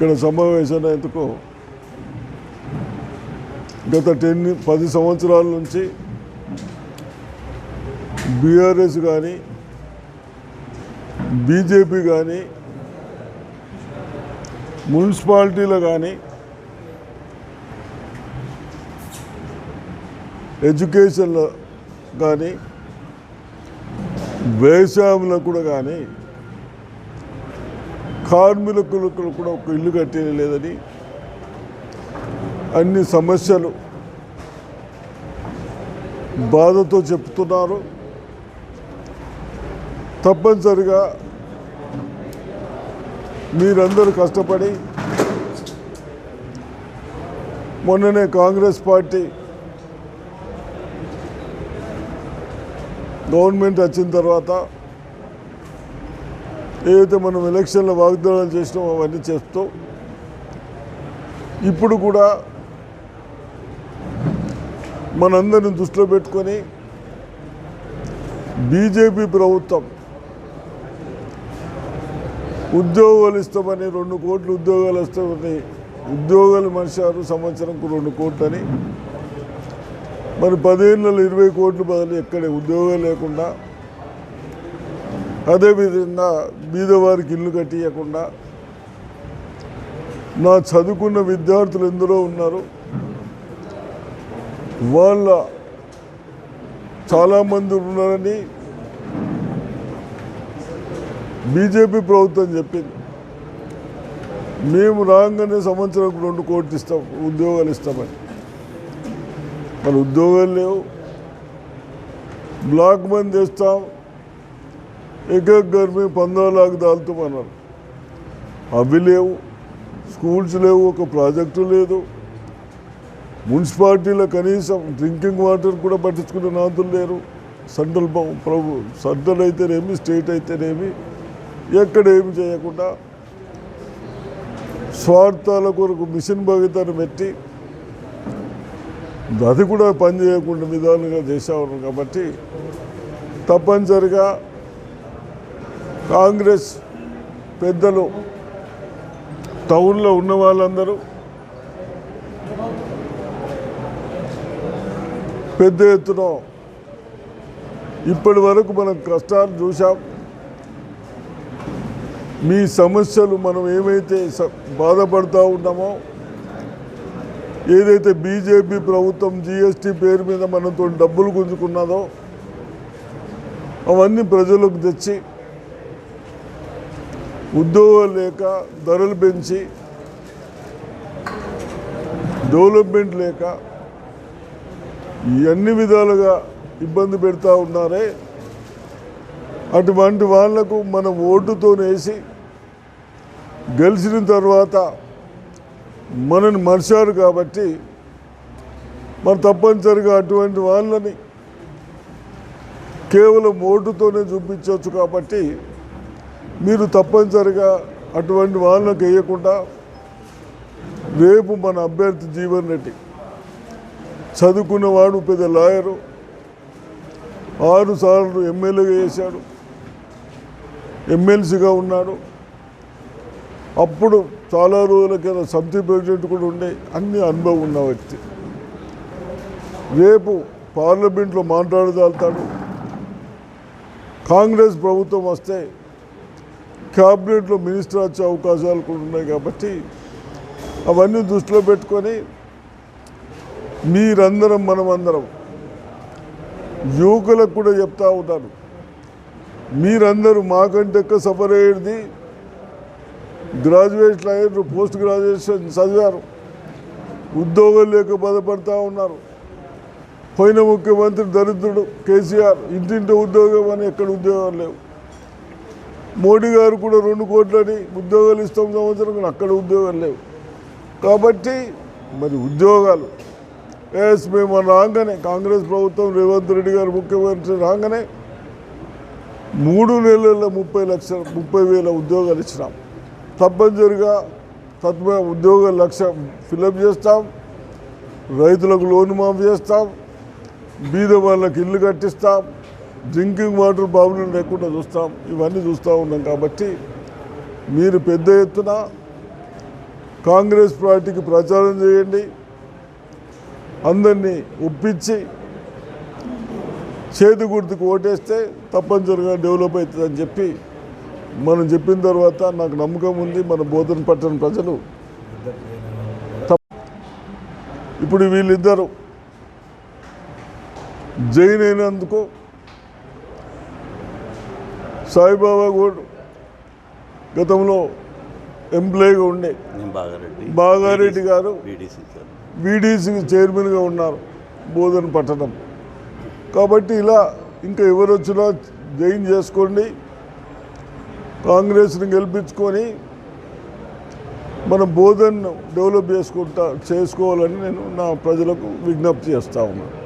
ఇక్కడ సమావేశమైనందుకు గత టెన్ పది సంవత్సరాల నుంచి బీఆర్ఎస్ కానీ బీజేపీ కానీ మున్సిపాలిటీలో కానీ ఎడ్యుకేషన్లో కానీ వ్యవసాయంలో కూడా కానీ కార్మికులకు కూడా ఒక ఇల్లు కట్టేది లేదని అన్ని సమస్యలు బాధతో చెప్తున్నారు. తప్పనిసరిగా మీరందరూ కష్టపడి మొన్ననే కాంగ్రెస్ పార్టీ గవర్నమెంట్ వచ్చిన తర్వాత ఏదైతే మనం ఎలక్షన్లో వాగ్దానాలు చేసినామో అవన్నీ చేస్తూ. ఇప్పుడు కూడా మనందరిని దృష్టిలో పెట్టుకొని బీజేపీ ప్రభుత్వం ఉద్యోగాలు ఇస్తామని రెండు కోట్లు ఉద్యోగాలు ఇస్తామని ఉద్యోగాలు మనిషారు సంవత్సరంకు రెండు కోట్లని మరి పదేళ్ళలో ఇరవై కోట్లు బదులు ఎక్కడ ఉద్యోగం లేకుండా అదేవిధంగా బీదవారికి ఇల్లు కట్టియకుండా నా చదువుకున్న విద్యార్థులు ఎందరో ఉన్నారు? వాళ్ళ చాలామంది ఉన్నారని బీజేపీ ప్రభుత్వం చెప్పింది. మేము రాగానే సంవత్సరం రెండు కోట్లు ఇస్తాం ఉద్యోగాలు ఇస్తామని. మరి ఉద్యోగాలు లేవు. బ్లాక్ బంద్ చేస్తాం ఏక గర్మి పందాలాకు దాల్తామన్నారు. అవి లేవు స్కూల్స్ లేవు ఒక ప్రాజెక్టు లేదు. మున్సిపాలిటీలో కనీసం డ్రింకింగ్ వాటర్ కూడా పట్టించుకునే నాదులు లేరు. సెంట్రల్ ప్రభు సెంట్రల్ అయితేనేమి స్టేట్ అయితేనేమి ఎక్కడ ఏమి చేయకుండా స్వార్థాల కొరకు మిషన్ భవితాన్ని పెట్టి అది కూడా పనిచేయకుండా విధానంగా చేసేవారు కాబట్టి తప్పనిసరిగా కాంగ్రెస్ పెద్దలు టౌన్లో ఉన్న వాళ్ళందరూ పెద్ద ఎత్తున ఇప్పటి వరకు మనం కష్టాలు చూసాం మీ సమస్యలు మనం ఏమైతే బాధపడుతూ ఉన్నామో ఏదైతే బీజేపీ ప్రభుత్వం జిఎస్టీ పేరు మీద మనతో డబ్బులు గుంజుకున్నదో అవన్నీ ప్రజలకు తెచ్చి ఉద్యోగాలు లేక ధరలు పెంచి డెవలప్మెంట్ లేక అన్ని విధాలుగా ఇబ్బంది పెడతా ఉన్నారే. అటువంటి వాళ్ళకు మనం ఓటుతో వేసి గెలిచిన తర్వాత మనని మరిచారు కాబట్టి మరి తప్పనిసరిగా అటువంటి వాళ్ళని కేవలం ఓటుతోనే చూపించవచ్చు కాబట్టి మీరు తప్పనిసరిగా అటువంటి వాళ్ళకు వేయకుండా రేపు మన అభ్యర్థి జీవన్ రెడ్డి చదువుకున్నవాడు పెద్ద లాయరు ఆరు సార్లు ఎమ్మెల్యేగా చేశాడు ఎమ్మెల్సీగా ఉన్నాడు. అప్పుడు చాలా రోజుల కింద సమితి ప్రెసిడెంట్ కూడా ఉండే అన్ని అనుభవం ఉన్న వ్యక్తి. రేపు పార్లమెంట్లో మాట్లాడదాల్తాడు కాంగ్రెస్ ప్రభుత్వం వస్తే క్యాబినెట్లో మినిస్టర్ వచ్చే అవకాశాలు కూడా ఉన్నాయి కాబట్టి అవన్నీ దృష్టిలో పెట్టుకొని మీరందరం మనమందరం యువకులకు కూడా చెప్తా ఉంటాను. మీరందరూ మాకంటే ఎక్కువ సఫర్ అయ్యేది గ్రాడ్యుయేషన్ అయ్యారు పోస్ట్ గ్రాడ్యుయేషన్ చదివారు ఉద్యోగాలు లేక బాధపడతా ఉన్నారు. పోయిన ముఖ్యమంత్రి దరిద్రుడు కేసీఆర్ ఇంటింటి ఉద్యోగం అని ఎక్కడ ఉద్యోగాలు లేవు. మోడీ గారు కూడా రెండు కోట్లని ఉద్యోగాలు ఇస్తాం సంవత్సరం అక్కడ ఉద్యోగాలు లేవు. కాబట్టి మరి ఉద్యోగాలు ఎస్ మేము రాగానే కాంగ్రెస్ ప్రభుత్వం రేవంత్ రెడ్డి గారు ముఖ్యమంత్రి రాగానే మూడు నెలల్లో ముప్పై లక్షల ముప్పై వేల ఉద్యోగాలు ఇచ్చినాం. తప్పనిసరిగా తత్వ ఉద్యోగ లక్ష ఫిలప్ చేస్తాం. రైతులకు లోన్ మాఫ్ చేస్తాం. బీద వాళ్ళకి ఇల్లు కట్టిస్తాం. డ్రింకింగ్ వాటర్ ప్రాబ్లం లేకుండా చూస్తాం ఇవన్నీ చూస్తూ ఉన్నాం కాబట్టి మీరు పెద్ద ఎత్తున కాంగ్రెస్ పార్టీకి ప్రచారం చేయండి అందరినీ ఒప్పించి చేతి గుర్తుకు ఓటేస్తే తప్పనిసరిగా డెవలప్ అవుతుందని చెప్పి మనం చెప్పిన తర్వాత నాకు నమ్మకం ఉంది మన బోధన పట్టణ ప్రజలు. ఇప్పుడు వీళ్ళిద్దరు జైన్ అయినందుకు సాయిబాబా కూడా గతంలో ఎంప్లాయీగా ఉండే. బాగారెడ్డి. బాగారెడ్డి గారు బీడీసీ సార్ బీడీసీ చైర్మన్గా ఉన్నారు బోధన పట్టణం. కాబట్టి ఇలా ఇంకా ఎవరు వచ్చినా జైన్ చేసుకోండి. కాంగ్రెస్ని గెలిపించుకొని మన బోధనను డెవలప్ చేసుకుంటా చేసుకోవాలని నేను నా ప్రజలకు విజ్ఞప్తి చేస్తా ఉన్నాను